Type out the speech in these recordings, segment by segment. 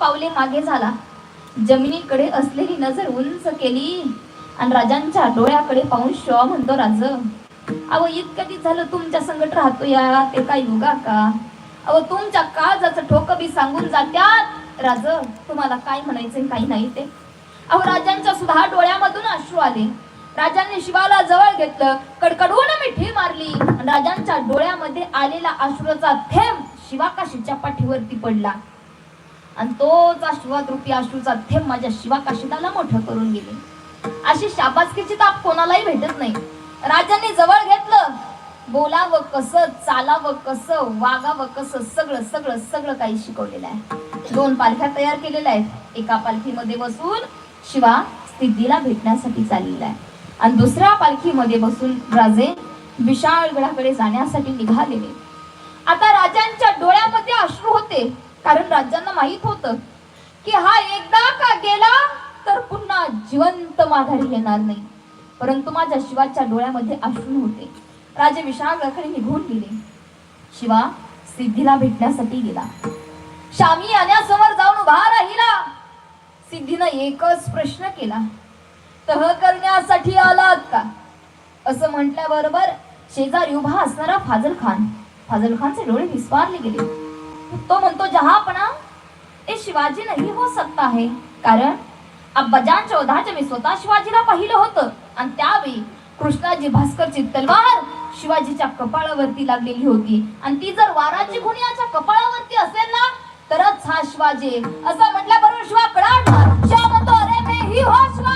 पावले मागे झाला. जमिनीकडे असलेली नजर उंच केली आणि राजांच्या डोळ्याकडे पाहून शिवा म्हणतो राज अव इतकं झालं तुमच्या संकट राहतो या ते काय युगा का? अव तुमच्या काळजाचं ठोक बी सांगून जात्यात. राज तुम्हाला काय म्हणायचं काही नाही ते. अहो राजांच्या सुद्धा डोळ्यामधून अश्रू आले. राजांनी शिवाला जवळ घेतलं कडकडून मिठी मारली राजांच्या डोळ्यामध्ये आलेला अश्रूचा थेंब शिवाकाशीच्या पाठीवरती पडला. आणि तोच आशीर्वाद रूपी अश्रूचा थेंब माझ्या शिवाकाशीदाला मोठं करून गेले. अशी शाबासकीची ताप कोणालाही भेटत नाही. राजांनी जवळ घेतलं. बोलावं कसं चालावं कसं वागावं कसं सगळं सगळं सगळं काही शिकवलेलं आहे. दोन पालख्या तयार केलेल्या आहेत. एका पालखीमध्ये बसून शिवा सिद्धीला भेटण्यासाठी चाललेला आहे. आणि दुसऱ्या पालखीमध्ये बसून राजे विशाळगडाकडे जाण्यासाठी निघालेले. आता राजांच्या डोळ्यामध्ये अश्रू होते. कारण त्यांना माहीत होत की हा एकदा का गेला तर पुन्हा जिवंत माघारी येणार नाही. परंतु माझ्या शिवाच्या डोळ्यामध्ये अश्रू होते. राजे विशाळगडाकडे निघून गेले. शिवा सिद्धीला भेटण्यासाठी गेला. श्यामी आण्यासमोर जाऊन उभा राहिला. सिद्धीनं एकच प्रश्न केला. तह करण्यासाठी आलात का? असं म्हटल्याबरोबर शेजारी उभा असणारा फाजल खान फाजल खानचे डोळे विस्वारले गेले. तो म्हणतो जहापणा ते शिवाजी नाही हो सकता आहे कारण अब्बाजान चौदाच्या मी स्वतः शिवाजीला पाहिलं होतं आणि त्यावेळी कृष्णाजी भास्करची तलवार शिवाजीच्या कपाळावरती लागलेली होती आणि ती जर वाराची खुणी याच्या कपाळावरती असेल ना तरच हा शिवाजी असं म्हटल्याबरोबर शिवा कडाडणार शिवा म्हणतो अरे मी ही हो शिवा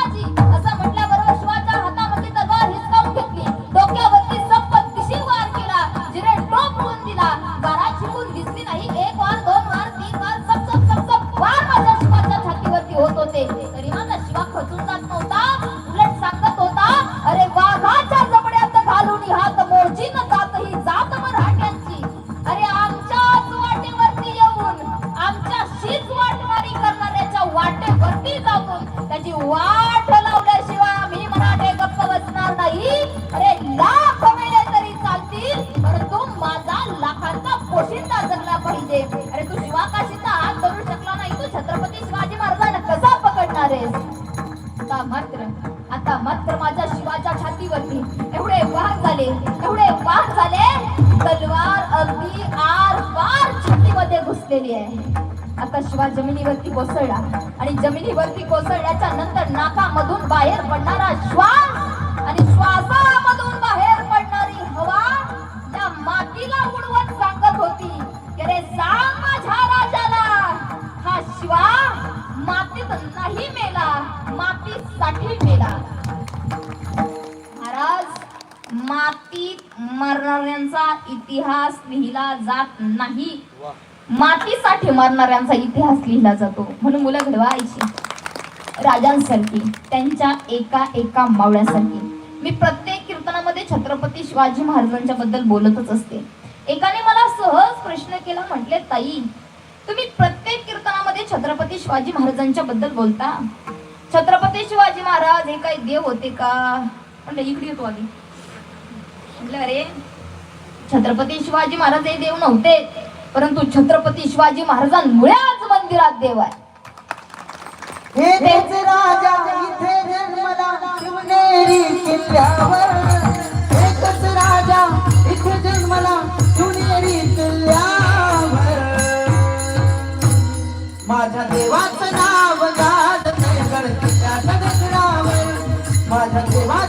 लाखांचा जगला पाहिजे. अरे तू शिवाकाशीचा हात धरू शकला नाही. तू छत्रपती शिवाजी महाराजांना कसा पकडणार आहेस? आता मात्र आता मात्र माझ्या शिवाच्या छातीवरती एवढे वाघ झाले एवढे वाघ झाले तलवार अगदी आर पार छातीमध्ये घुसलेली आहे. आता शिवा जमिनीवरती कोसळला आणि जमिनीवरती कोसळल्याच्या नंतर नाकामधून बाहेर पडणारा श्वास माती मातीसाठी मरणाऱ्यांचा इतिहास लिहिला जातो. म्हणून मुलं घडवायची. राजांसारखी त्यांच्या एका एका मावळ्यासारखी. मी प्रत्येक कीर्तनामध्ये छत्रपती शिवाजी महाराजांच्या बद्दल बोलतच असते. एकाने मला सहज प्रश्न केला म्हटले ताई तुम्ही प्रत्येक कीर्तनामध्ये छत्रपती शिवाजी महाराजांच्या बद्दल बोलता? छत्रपती शिवाजी महाराज हे काही देव होते का? म्हणलं इकडे येतो आधी म्हटलं अरे छत्रपती शिवाजी महाराज हे देव नव्हते. परंतु छत्रपती शिवाजी महाराजांमुळे आज मंदिरात देव आहे. हे राजा इथे जन्मला शिवनेरी किल्ल्यावर. एकच राजा इथे जन्मला शिवनेरी किल्ल्यावर. माझ्या देवाचं नाव गाज नयगड दगडावर माझ्या देवा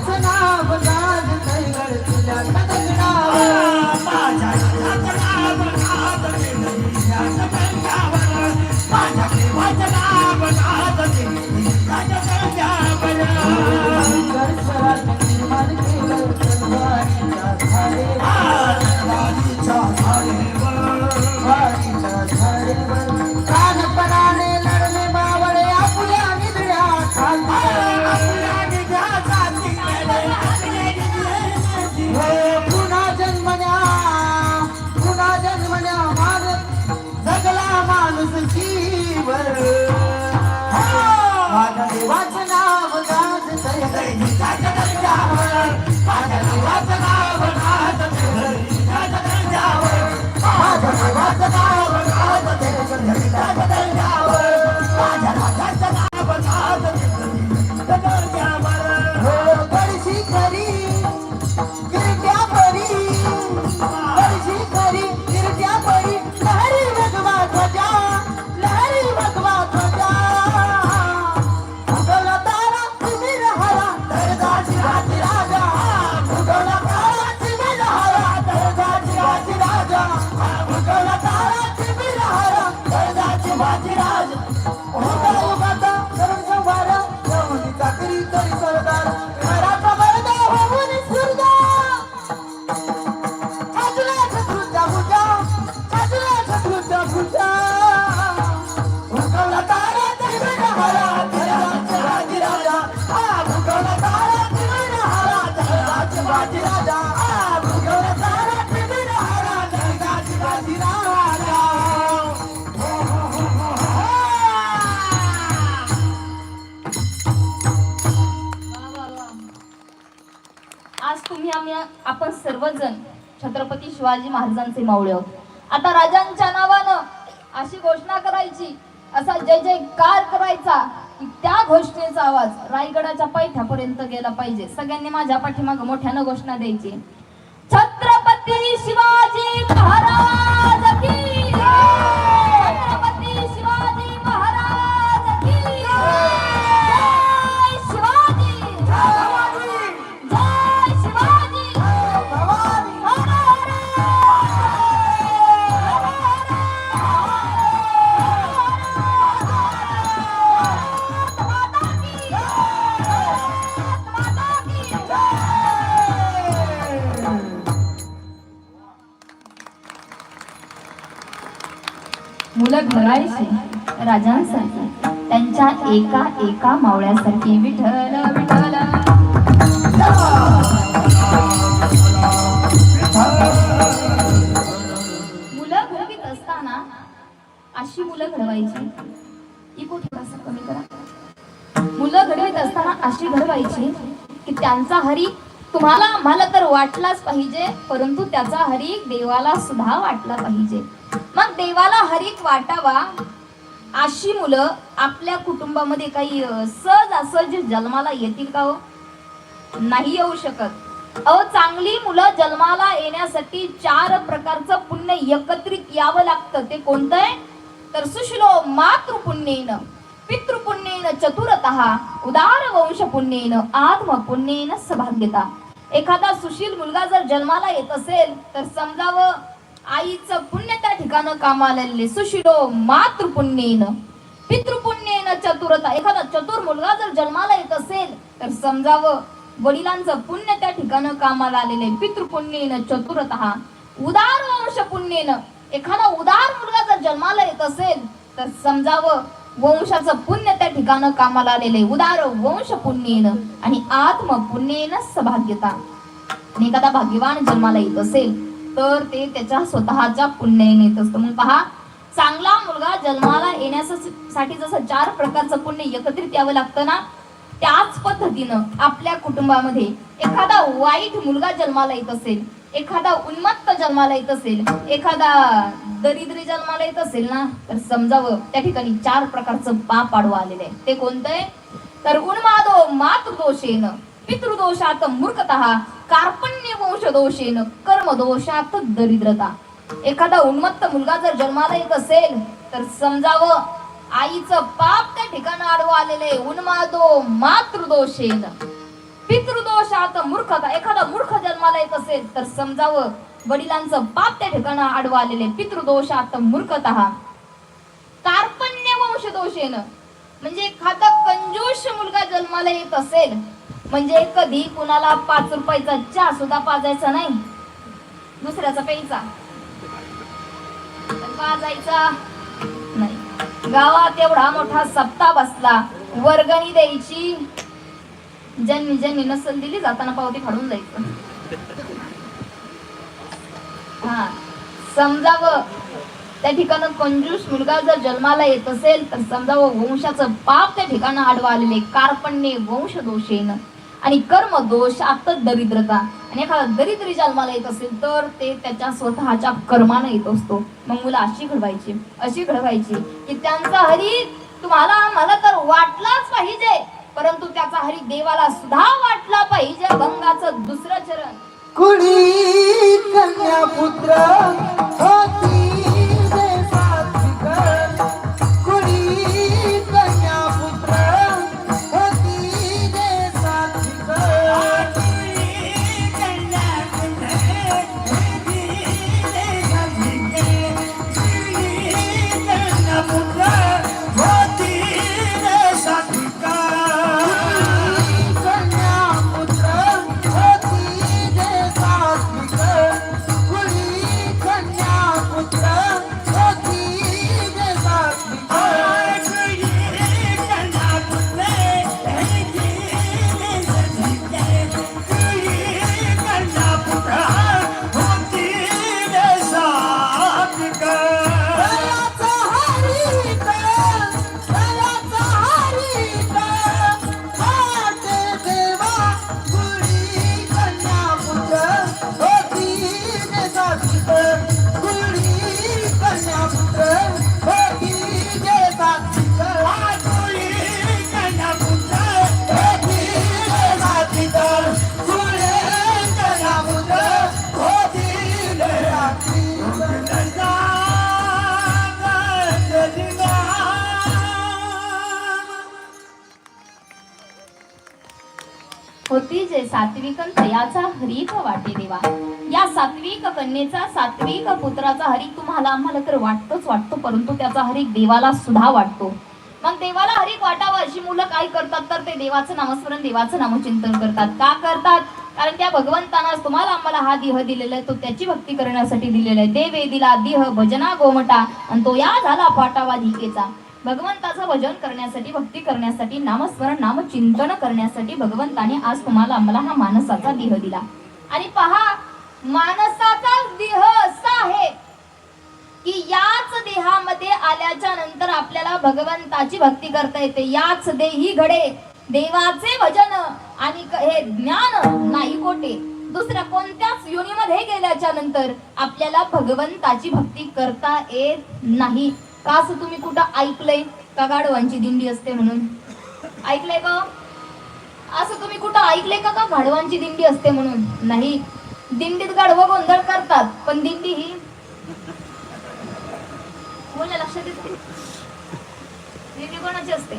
छत्रपती शिवाजी महाराजांचे मावळे. आहोत आता राजांच्या नावानं अशी घोषणा करायची असा जय जय कार करायचा की त्या घोषणेचा आवाज रायगडाच्या पैठ्यापर्यंत गेला पाहिजे. सगळ्यांनी माझ्या पाठीमाग मोठ्यानं घोषणा द्यायची. छत्रपती शिवाजी महाराज! एका एका मावळ्यासारखी विठल मुलं घडवीत असताना अशी मुलं घडवायची. ही कुठे? असं कमी करा. मुलं घडवीत असताना अशी घडवायची की त्यांचा हरी तुम्हाला आम्हाला तर वाटलाच पाहिजे परंतु त्याचा हरी देवाला सुद्धा वाटला पाहिजे. मग देवाला हरीक वाटावा अशी मुलं आपल्या कुटुंबामध्ये काही सहज असहज जन्माला येतील का हो? नाही येऊ शकत. अहो चांगली मुलं जन्माला येण्यासाठी चार प्रकारचं पुण्य एकत्रित यावं लागतं. ते कोणतं आहे? तर सुशिलो मातृपुण्येन पितृपुण्येन चतुरत उदार वंश पुण्येन आत्म पुण्येन सभाग्यता. एखादा सुशील मुलगा जर जन्माला येत असेल तर समजावं. आईचं पुण्य त्या ठिकाणं कामाला सुशिरो सुशिलो मातृपुण्येन पितृपुण्येन चतुरता. एखादा चतुर मुलगा जर जन्माला येत असेल तर समजावं वडिलांचं पुण्य त्या ठिकाणं कामाला आलेले पितृपुण्येन चतुरता. उदार वंश पुण्येन. एखादा उदार मुलगा जर जन्माला येत असेल तर समजावं वंशाचं पुण्य त्या ठिकाणं कामाला आलेले उदार वंश पुण्येन आणि आत्म पुण्येन सभाग्यता. आणि एखादा भाग्यवान जन्माला येत असेल तर ते त्याच्या स्वतःच्या पुण्याने येत असतं. मग पहा चांगला मुलगा जन्माला येण्यासाठी जसं चार प्रकारचं पुण्य एकत्रित यावं लागतं ना त्याच पद्धतीनं आपल्या कुटुंबामध्ये एखादा वाईट मुलगा जन्माला येत असेल एखादा उन्मत्त जन्माला येत असेल एखादा दरिद्री जन्माला येत असेल ना तर समजावं त्या ठिकाणी चार प्रकारचं पाप आडवं आलेलं आहे. ते कोणतं आहे? तर उन्मादो मातृदोषेन. पितृदोषात मूर्खतः कार्पण्य वंशदोषेन कर्मदोषात दरिद्रता. एखादा उन्मत्त मुलगा जर जन्माला येत असेल तर समजावं आईचं पाप त्या ठिकाणी आडवं आलेले उन्मादो मातृदोषेन. पितृदोषात मूर्खता एखादा मूर्ख जन्माला येत असेल तर समजावं वडिलांचं पाप त्या ठिकाणी आडवं आलेले पितृदोषात मूर्खतः. कार्पण्य वंश दोषेन म्हणजे एखादा कंजूष मुलगा जन्माला येत असेल म्हणजे कधी कुणाला पाच रुपयाचा चहा सुद्धा पाजायचा नाही. दुसऱ्याचा प्यायचा. पाजायचा नाही. गावात एवढा मोठा सप्ता बसला. वर्गणी द्यायची. ज्यांनी ज्यांनी नसल दिली जाताना पावती फाडून जायचं हा. समजावं. त्या ठिकाणं कंजूस मुलगा जर जन्माला येत असेल तर समजावं. वंशाचं पाप त्या ठिकाणं आडवा आलेले कार्पण्य वंश दोषेन आणि कर्म दोष आत्त दरिद्रता. आणि एखादा दरिद्री जन्माला येत असेल तर ते त्याच्या स्वतःच्या कर्मानं येत असतो. मग मुलं अशी घडवायची अशी घडवायची की त्यांचा हरी तुम्हाला मला तर वाटलाच पाहिजे परंतु त्याचा हरी देवाला सुद्धा वाटला पाहिजे. भंगाचं दुसरं चरण. कुणी कन्या पुत्र होती कुणी सात्विक तयाचा वाटे देवा. या सात्विक कन्येचा सात्विक पुत्राचा हरिक तुम्हाला आम्हाला तर वाटतोच वाटतो परंतु त्याचा हरिक देवाला सुद्धा वाटतो. मग देवाला हरिक वाटावं अशी मुलं काय करतात तर ते देवाचं नामस्मरण देवाचं नामचिंतन करतात. का करतात? कारण त्या भगवंतानाच तुम्हाला आम्हाला हा देह दिलेला आहे तो त्याची भक्ती करण्यासाठी दिलेला आहे. देवे दिला देह भजना गोमटा आणि तो या झाला फाटावा धिकेचा भगवंताचं भजन करण्यासाठी भक्ती करण्यासाठी नामस्मरण नामचिंतन करण्यासाठी भगवंताने आज तुम्हाला आम्हाला हा मानसाचा देह दिला. आणि पहा मानसाचा देह असा आहे की याच देहामध्ये आल्याच्यानंतर आपल्याला भगवंताची भक्ती करता येते. याच देही घडे. देवाचे भजन आणि हे ज्ञान नाही कोटे. दुसऱ्या कोणत्याच योनीमध्ये गेल्याच्यानंतर आपल्याला भगवंताची भक्ती करता येत नाही. का असं तुम्ही कुठं ऐकलंय? का गाढवांची दिंडी असते म्हणून? ऐकलंय का? असं तुम्ही कुठं ऐकलंय का का गाढवांची दिंडी असते म्हणून? नाही. दिंडीत गाढव गोंधळ करतात पण दिंडी ही बोलण्या लक्षात येते दिंडी कोणाची असते?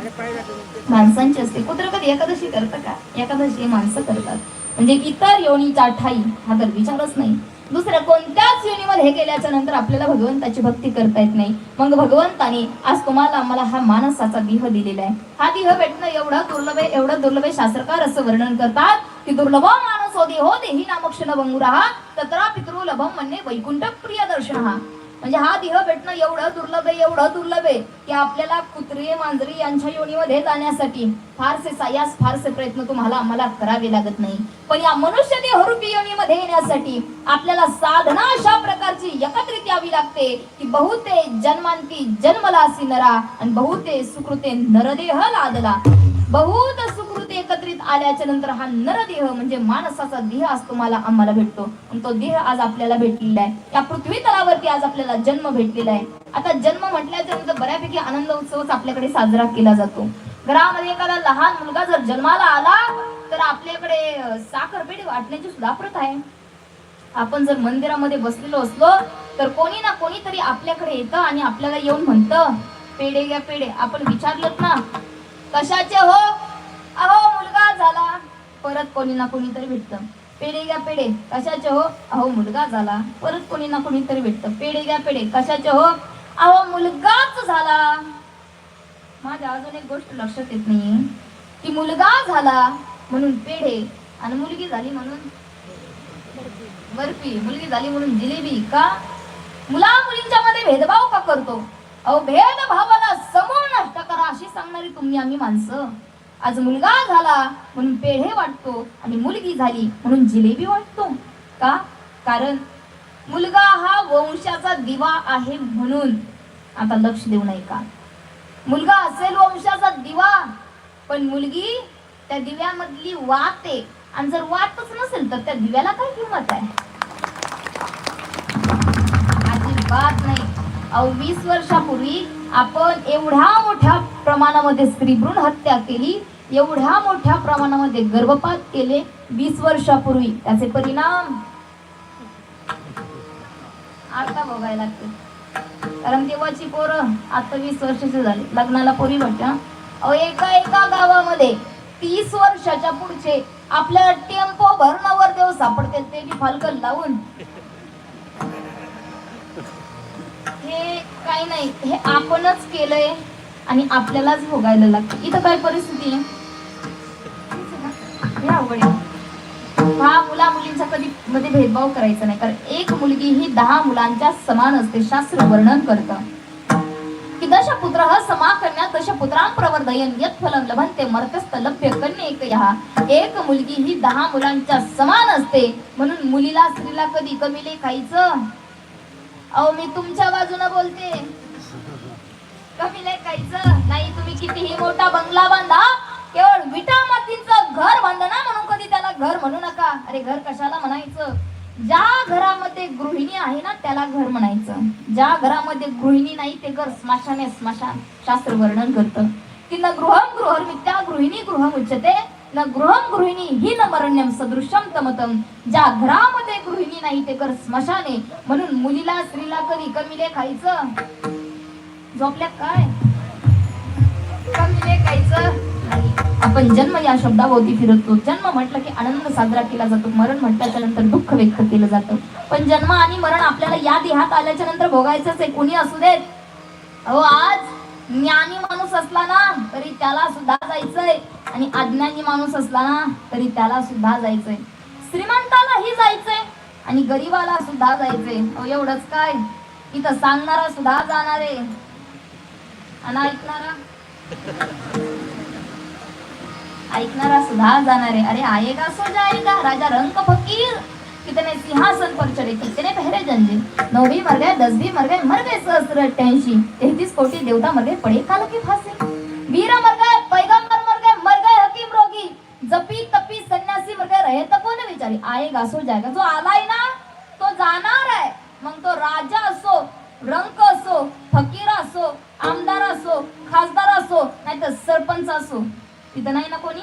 माणसांची असते. कुत्र कधी एकादशी करतं का? एकादशी माणसं करतात. म्हणजे इतर योनीचा ठाई हा तर विचारच नाही. दुसऱ्या कोणत्याच युनिमध्ये हे केल्याच्यानंतर आपल्याला भगवंताची भक्ती करता येत नाही. मग भगवंताने आज तुम्हाला आम्हाला हा मानसाचा देह दिलेला आहे. हा देह भेटणं एवढा दुर्लभ आहे एवढं दुर्लभ आहे शास्त्रकार असं वर्णन करतात की दुर्लभ मानस हो देहो देही नामक्षण भंगुरा तत्रा पितृलभम म्हणणे वैकुंठ प्रिय दर्शन हा म्हणजे हा देह भेटणं एवढं दुर्लभ आहे एवढं दुर्लभ आहे की आपल्याला कुत्रे मांजरी यांच्या योनीमध्ये जाण्यासाठी फारसे सायास फारसे प्रयत्न तुम्हाला आम्हाला करावे लागत नाही. पण या मनुष्य देहरूपी योनीमध्ये येण्यासाठी आपल्याला साधना अशा प्रकारची एकत्रित यावी लागते की बहुते जन्मांती जन्मला असी नरा आणि बहुते सुकृते नरदेह लादला. बहुत सुकृत एकत्रित आल्याच्यानंतर हा नरदेह म्हणजे माणसाचा देह आज तुम्हाला आम्हाला भेटतो. आणि तो देह आज आपल्याला भेटलेला आहे. या पृथ्वी तलावरती आज आपल्याला जन्म भेटलेला आहे. आता जन्म म्हटल्याच्या नंतर बऱ्यापैकी आनंद उत्सवच आपल्याकडे साजरा केला जातो. घरामध्ये एखादा लहान मुलगा जर जन्माला आला तर आपल्याकडे अं, साखरपेढी वाटण्याची सुद्धा प्रथा आहे. आपण जर मंदिरामध्ये बसलेलो असलो तर कोणी ना कोणीतरी आपल्याकडे येतं आणि आपल्याला येऊन म्हणतं पेढे घ्या पेढे. आपण विचारलं ना कशाचे हो? अहो मुलगा झाला. परत कोणी ना कोणीतरी भेटतं. पेढे घ्या पेढे. कशाचे हो? अहो मुलगा झाला. परत कोणी ना कोणीतरी भेटतं. पेढे घ्या पेढे. कशाचे हो? अहो मुलगाच झाला. माझ्या अजून एक गोष्ट लक्षात येत नाही की मुलगा झाला म्हणून पेढे आणि मुलगी झाली म्हणून बर्फी. मुलगी झाली म्हणून जिलेबी का? मुला मुलींच्या मध्ये भेदभाव का करतो? अहो भेदभावाला समूळ नष्ट करा अशी सांगणारी तुम्ही आम्ही माणसं. आज मुलगा झाला म्हणून पेढे वाटतो आणि मुलगी झाली म्हणून जिलेबी वाटतो. का? कारण मुलगा हा वंशाचा दिवा आहे म्हणून. आता लक्ष देऊ नये का? मुलगा असेल वंशाचा दिवा पण मुलगी त्या दिव्यामधली वात आहे. आणि जर वातच नसेल तर त्या दिव्याला काय किंमत आहे? अजिबात नाही. अहो वीस वर्षापूर्वी आपण एवढ्या मोठ्या प्रमाणामध्ये स्त्रीभ्रूण हत्या केली एवढ्या मोठ्या प्रमाणामध्ये गर्भपात केले वीस वर्षापूर्वी. त्याचे परिणाम आता बघायला लागते कारण तेव्हाची पोरं आता वीस वर्षाची झाली. लग्नाला पोरी भेटल्या अहो एका एका गावामध्ये तीस वर्षाच्या पुढचे आपल्या टेम्पो भरणावर देव सापडते ते फालकन लावून हे काही नाही. हे आपणच केलंय आणि आपल्यालाच भोगायला लागतं. इथं काय परिस्थिती आहे? आवड हा मुला मुलींचा कधी मध्ये भेदभाव करायचा नाही. कारण एक मुलगी ही दहा मुलांच्या समान असते शास्त्र वर्णन करतं. की दशपुत्र समा कन्या दशपुत्रां प्रवर्धयन. यत् फलम लभंते मर्तस्त लभ्य कन्येकयः एक मुलगी ही दहा मुलांच्या समान असते. म्हणून मुलीला स्त्रीला कधी कमी लेखायचं अहो मी तुमच्या बाजूने बोलते. कमी लेखायचं नाही तुम्ही कितीही मोठा बंगला बांधा केवळ विटा मातीचं घर बांधा ना म्हणून कधी त्याला घर म्हणू नका. अरे घर कशाला म्हणायचं? ज्या घरामध्ये गृहिणी आहे ना त्याला घर म्हणायचं. ज्या घरामध्ये गृहिणी नाही ते घर स्मशाने स्मशान. शास्त्र वर्णन करतं. की न मी गृहर्मित्या गृहिणी गृहम उच्यते न गृहम गृहिणी ही न मरण्यम सदृशम तमतम ज्या घरामध्ये गृहिणी नाही ते कर स्मशाने. म्हणून मुलीला स्त्रीला कधी कमी लेखायचं झोपल्या काय? कमी ले खायचं? आपण जन्म या शब्दाभोवती फिरतो. जन्म म्हटलं की आनंद साजरा केला जातो. मरण म्हटल्याच्या नंतर दुःख व्यक्त केलं जातं. पण जन्म आणि मरण आपल्याला या देहात आल्याच्यानंतर भोगायचंच आहे. कुणी असू देत? अहो आज ज्ञानी माणूस असला ना तरी त्याला सुद्धा जायचंय. आणि अज्ञानी माणूस असला ना तरी त्याला सुद्धा जायचंय. श्रीमंतालाही जायचंय आणि गरीबाला सुद्धा जायचंय. अहो एवढंच काय? इथं सांगणारा सुद्धा जाणार आहे. आणि ऐकणारा? ऐकणारा सुद्धा जाणार आहे. अरे आएगा सो जायगा राजा रंग फकीर? कितने सिंहासन पर चढ़े कितने पहरे जंजे। नौ भी मर गए दस भी मर गए मर गए सहस्त्र अट्ठाईसी तैतीस कोटि देवता मर गए पड़े काल के फांसे। वीरा मर गए पैगंबर मर गए मर गए हकीम रोगी। जपी तपी सन्यासी मर गए रहे तो कोण विचारी आएगा सो जाएगा। जो आलाय ना तो जाणार आहे मग तो राजा असो रंक असो फकीर असो आमदार असो खासदार असो नाहीतर सरपंच असो तिथं नाही ना कोणी?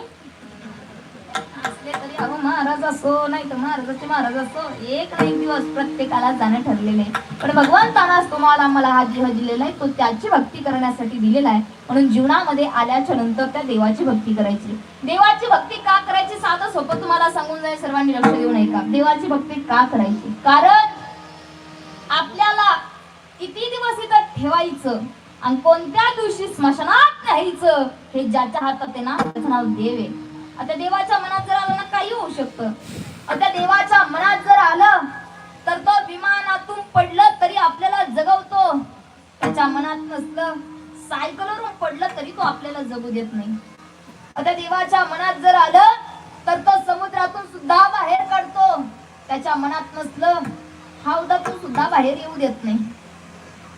असले तरी अहो महाराज असो नाही तर महाराजाचे महाराज असो एक ना एक दिवस प्रत्येकाला जाणं ठरलेलं आहे. पण भगवंतानाच तुम्हाला मला हा जीव दिलेला आहे तो त्याची भक्ती करण्यासाठी दिलेला आहे. म्हणून जीवनामध्ये आल्याच्यानंतर त्या देवाची भक्ती करायची. देवाची भक्ती का करायची? साधं सोपं तुम्हाला सांगून जाईल सर्वांनी लक्ष देऊ नये का? देवाची भक्ती का करायची? कारण आपल्याला किती दिवस इथं ठेवायचं आणि कोणत्या दिवशी स्मशानात न्यायचं हे ज्याच्या हातात आहे ना त्याचं नाव देव आहे. आता देवाच्या मनात जर आलं ना काही होऊ शकतं. आता देवाच्या मनात जर आलं तर तो विमानातून पडलं तरी आपल्याला जगवतो. त्याच्या मनात नसलं सायकलवरून पडलं तरी तो आपल्याला जगू देत नाही. आता देवाच्या मनात जर आलं तर तो समुद्रातून सुद्धा बाहेर काढतो. त्याच्या मनात नसलं हौदातून सुद्धा बाहेर येऊ देत नाही.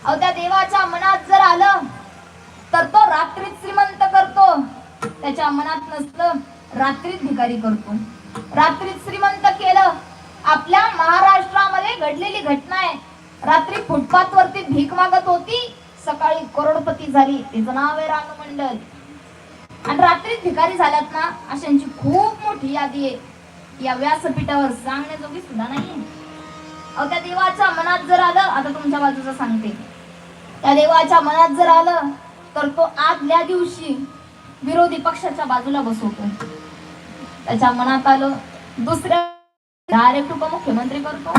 अहो त्या देवाच्या मनात जर आलं तर तो रात्रीत श्रीमंत करतो. त्याच्या मनात नसलं रात्रीत भिकारी करतो. रात्रीत श्रीमंत केलं आपल्या महाराष्ट्रामध्ये घडलेली घटना आहे. रात्री फुटपाथ वरती भीक मागत होती सकाळी करोडपती झाली. तिचं नाव आहे रानू मंडल आणि रात्रीत भिकारी झाल्यात ना अशांची खूप मोठी यादी आहे. या व्यासपीठावर सांगण्याजोगी सुद्धा नाही. अहो त्या देवाच्या मनात जर आलं आता तुमच्या बाजूचं सांगते. त्या देवाच्या मनात जर आलं तर तो आदल्या दिवशी विरोधी पक्षाच्या बाजूला बसवतो. त्याच्या मनात आलं दुसऱ्या डायरेक्ट उपमुख्यमंत्री करतो.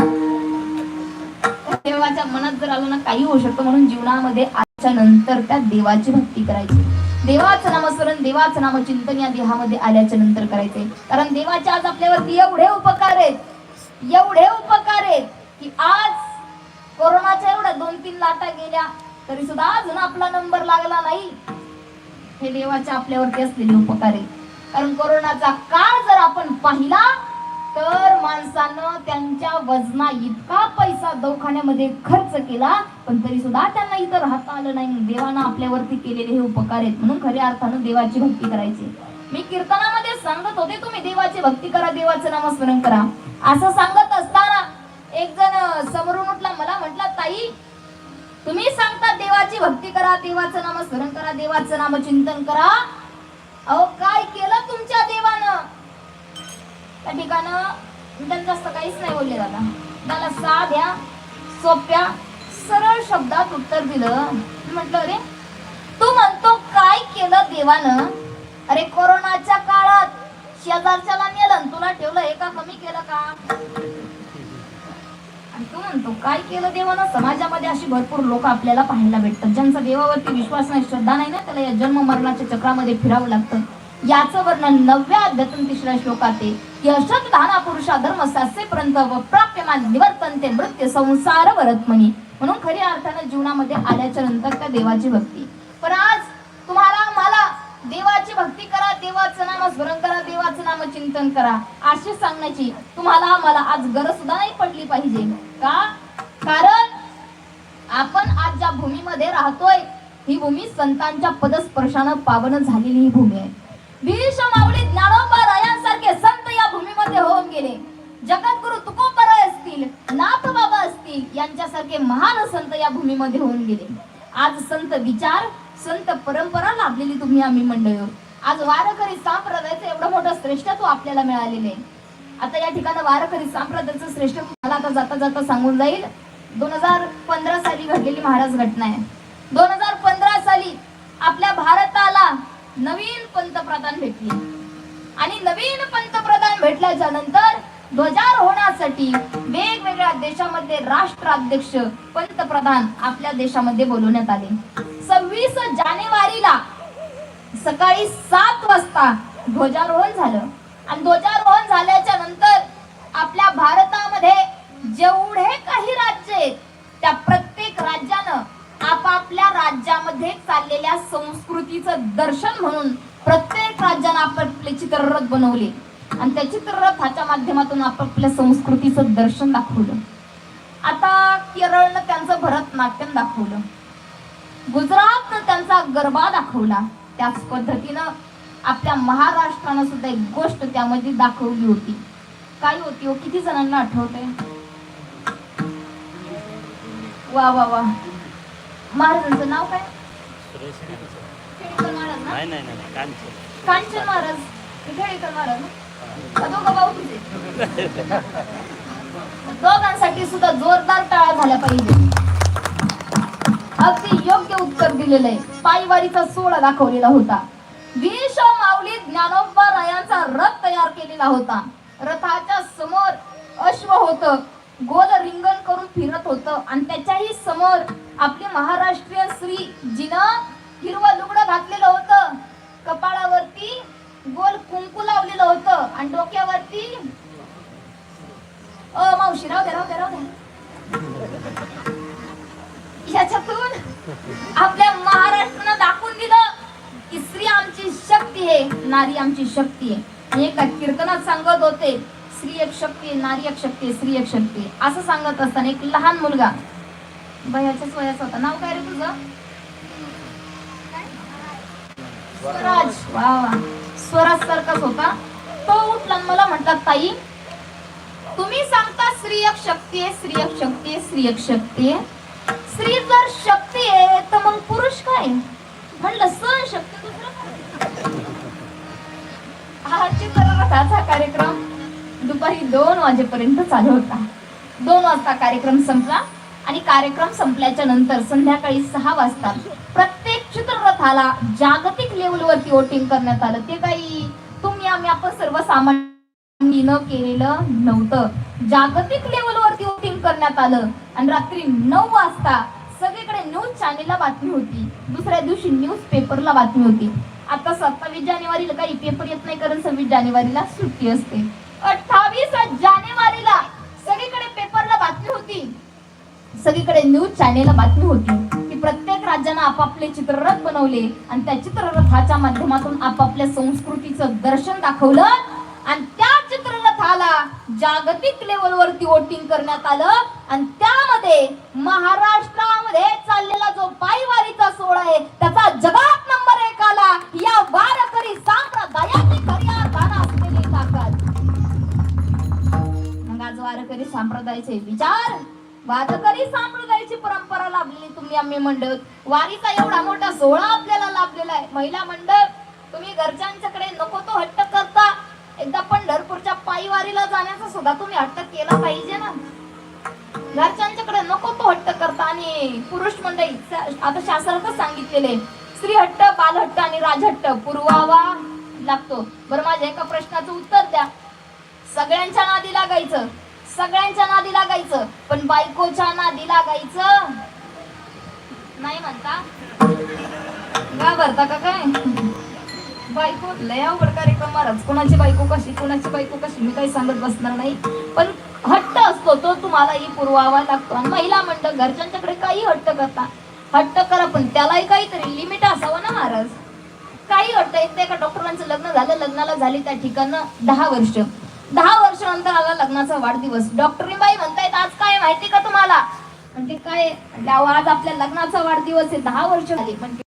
देवाच्या मनात जर आलं ना काही होऊ शकतं म्हणून जीवनामध्ये आजच्या नंतर त्या देवाची भक्ती करायची. देवाचं नामस्मरण देवाचं नामचिंतन या देहामध्ये आल्याच्यानंतर करायचे कारण देवाचे आज आपल्यावरती एवढे उपकार आहेत एवढे उपकार आहेत की आज कोरोनाच्या एवढ्या दोन तीन लाटा गेल्या तरी सुद्धा अजून आपला नंबर लागला नाही. हे देवाचे आपल्यावरती असलेले उपकार आहे कारण कोरोनाचा काळ जर आपण पाहिला तर माणसानं त्यांच्या वजना इतका पैसा दवाखान्यामध्ये खर्च केला पण तरी सुद्धा त्यांना इथं राहता आलं नाही. देवानं आपल्यावरती केलेले हे उपकार आहेत म्हणून खऱ्या अर्थानं देवाची भक्ती करायची. मी कीर्तनामध्ये सांगत होते तुम्ही देवाची भक्ती करा देवाचं नामस्मरण करा. असं सांगत असताना एक जण समोरून उठला मला म्हटला ताई तुम्ही सांगता देवाची भक्ती करा देवाचं नामस्मरण करा देवाचं नामचिंतन करा. अहो काय केलं तुमच्या देवानं? त्या ठिकाणं मी जास्त काहीच नाही बोलले दादा त्याला साध्या सोप्या सरळ शब्दात उत्तर दिलं. म्हटलं अरे तू म्हणतो काय केलं देवानं? अरे कोरोनाच्या काळात शेजारच्याला नेलं तुला ठेवलं हे का कमी केलं का? आणि तू म्हणतो काय केलं देवानं? समाजामध्ये अशी भरपूर लोक आपल्याला पाहायला भेटतात ज्यांचा देवावरती विश्वास नाही श्रद्धा नाही ना त्याला या जन्म मरणाच्या चक्रामध्ये फिरावं लागतं. याचं वर्णन नवव्या अध्यात्म तिसऱ्या श्लोकात आहे यशत धाना पुरुषा धर्म सासेपर्यंत व प्राप्यमान निवर्तन ते मृत्य संसार वरत्मनी म्हणून खऱ्या अर्थानं जीवनामध्ये आल्याच्यानंतर त्या देवाची भक्ती. पण आज तुम्हाला मला देवाची भक्ती करा देवाचं नाम स्मरण करा देवाचं नाम चिंतन करा अशी सांगण्याची तुम्हाला मला आज गरज सुद्धा नाही पडली पाहिजे. का? कारण आपण आज ज्या भूमीमध्ये राहतोय ही भूमी संतांच्या पदस्पर्शानं पावन झालेली ही भूमी आहे. भीष माऊली ज्ञानोबा रायांसारखे संत या भूमीमध्ये होऊन गेले. जगद्गुरु तुकोबराय असतील नाथ बाबा असतील यांच्यासारखे महान संत या भूमीमध्ये होऊन गेले. आज संत विचार संत परंपरा लाभलेली तुम्ही आम्ही मंडळी. आज वारकरी संप्रदायाचं एवढं मोठं श्रेष्ठत्व आपल्याला मिळालेलं आहे. आता या ठिकाणी वारकरी संप्रदायाचं श्रेष्ठ मला आता जाता जाता सांगून जाईल. दोन हजार पंधरा साली घडलेली महाराज घटना आहे. दोन हजार पंधरा साली आपल्या भारताला नवीन पंतप्रधान भेटले. आणि नवीन पंतप्रधान भेटल्याच्या नंतर ध्वजारोहणासाठी वेगवेगळ्या देशामध्ये राष्ट्राध्यक्ष पंतप्रधान आपल्या देशामध्ये बोलवण्यात आले. सव्वीस जानेवारीला सकाळी सात वाजता ध्वजारोहण झालं. आणि ध्वजारोहण झाल्याच्यानंतर आपल्या भारतामध्ये जेवढे काही राज्य आहेत त्या प्रत्येक राज्यानं आपा मध्ये चाललेल्या संस्कृतीचं दर्शन म्हणून प्रत्येक राज्यानं आपले चित्ररथ बनवले. आणि त्या चित्ररथाच्या माध्यमातून आपापल्या संस्कृतीचं दर्शन दाखवलं. आता केरळनं त्यांचं भरतनाट्यम दाखवलं. गुजरातनं त्यांचा गरबा दाखवला. त्याच पद्धतीनं आपल्या महाराष्ट्रानं सुद्धा एक गोष्ट त्यामध्ये दाखवली होती. काय होती हो? किती जणांना आठवते वा वा वा. महाराजांचं नाव काय? खेडेकर महाराज ना नाही नाही नाही कांचन. कांचन महाराज. हे खेडेकर महाराज ना? का दोघं भाऊ तुझे. दोघांसाठी सुद्धा जोरदार टाळा झाल्या पाहिजे. अगदी योग्य उत्तर दिलेलं आहे. पायवारीचा सोहळा दाखवलेला होता. विष माऊली ज्ञानोबा रायांचा रथ तयार केलेला होता. रथाच्या समोर अश्व होत. गोल रिंगण करून फिरत होत. आणि त्याच्याही समोर आपली महाराष्ट्रीय स्त्री जिनं हिरवं लुगडं घातलेलं होतं. कपाळावरती गोल कुंकू लावलेलं होतं आणि डोक्यावरती अ मावशी राहू द्या राहू द्या राहू द्या याच्यातून आपल्या महाराष्ट्रानं दाखवून दिलं की स्त्री आमची शक्ती आहे नारी आमची शक्ती आहे. एका कीर्तनात सांगत होते स्त्री एक शक्ती नारी एक शक्ती स्त्री एक शक्ती. असं सांगत असताना एक लहान मुलगा बयाच्याच वयाचा होता. नाव काय रे तुझं? स्वराज. वा वा. स्वराज सारखाच होता. तो उठला मला म्हणतात ताई तुम्ही सांगता स्त्रीयक शक्ती आहे स्त्रीयक शक्ती आहे स्त्रीयक शक्ती आहे. स्त्री जर शक्ती आहे तर मग पुरुष काय? म्हणलं सण शक्ती दुसरं काय? हा कार्यक्रम दुपारी दोन वाजेपर्यंत चालू होता. दोन वाजता कार्यक्रम संपला. आणि कार्यक्रम संपल्याच्या नंतर संध्याकाळी सहा वाजता प्रत्येक चित्ररथाला जागतिक लेवलवरती वोटिंग करण्यात आलं. ते काही तुम्ही आम्ही आपण सर्वसामान्य न केलेलं नव्हतं. जागतिक लेवलवरती वोटिंग करण्यात आलं. आणि रात्री नऊ वाजता सगळीकडे न्यूज चॅनेलला बातमी होती. दुसऱ्या दिवशी न्यूज पेपरला बातमी होती. आता सत्तावीस जानेवारीला काही पेपर येत नाही कारण सव्वीस जानेवारीला सुट्टी असते. अठ्ठावीस जानेवारीला सगळीकडे पेपरला बातमी होती. सगळीकडे न्यूज चॅनेलला बातमी होती की प्रत्येक राज्यानं आपापले चित्ररथ बनवले आणि त्या चित्ररथाच्या माध्यमातून आपापल्या संस्कृतीचं दर्शन दाखवलं. आणि त्या चित्ररथाला जागतिक लेवलवरती वोटिंग करण्यात आलं. आणि त्यामध्ये महाराष्ट्रामध्ये चाललेला जो पायवारीचा सोहळा आहे त्याचा जगात नंबर एक आला. या वारकरी संप्रदायाची खरी अर्थानं असलेली ताकद. मग आज वारकरी संप्रदायाचे विचार वारकरी सांप्रदायाची परंपरा लाभलेली तुम्ही आम्ही मंडळ. वारीचा एवढा मोठा सोहळा आपल्याला लाभलेला आहे. महिला मंडळ तुम्ही घरच्यांच्याकडे नको तो हट्ट करता. एकदा पंढरपूरच्या पायीवारीला जाण्याचा सुद्धा तुम्ही हट्ट केला पाहिजे ना. घरच्यांच्याकडे नको तो हट्ट करता. आणि पुरुष मंडळी आता शासनातच सांगितलेले स्त्री हट्ट बालहट्ट आणि राजहट्ट पुरवावा लागतो. बरं माझ्या एका प्रश्नाचं उत्तर द्या. सगळ्यांच्या नादी लागायचं. सगळ्यांच्या नादी लागायचं पण बायकोच्या नादी लागायचं नाही म्हणता. घाबरता का काय? बायको लय अवघड कार्यक्रम महाराज. कोणाची बायको कशी कोणाची बायको कशी मी काही सांगत बसणार नाही. पण हट्ट असतो तो तुम्हालाही पुरवावा लागतो. आणि महिला मंडळ घरच्यांच्याकडे काही हट्ट करता. हट्ट करा पण त्यालाही काहीतरी लिमिट असावं ना महाराज. काही हट्ट एकदा एका डॉक्टरांचं लग्न झालं लग्नाला झाली त्या ठिकाणं दहा वर्ष. दहा वर्षानंतर आला लग्नाचा वाढदिवस. डॉक्टरी बाई म्हणतायत आज काय माहिती का तुम्हाला? म्हणजे काय? आज आपल्या लग्नाचा वाढदिवस आहे दहा वर्ष झाली. म्हणजे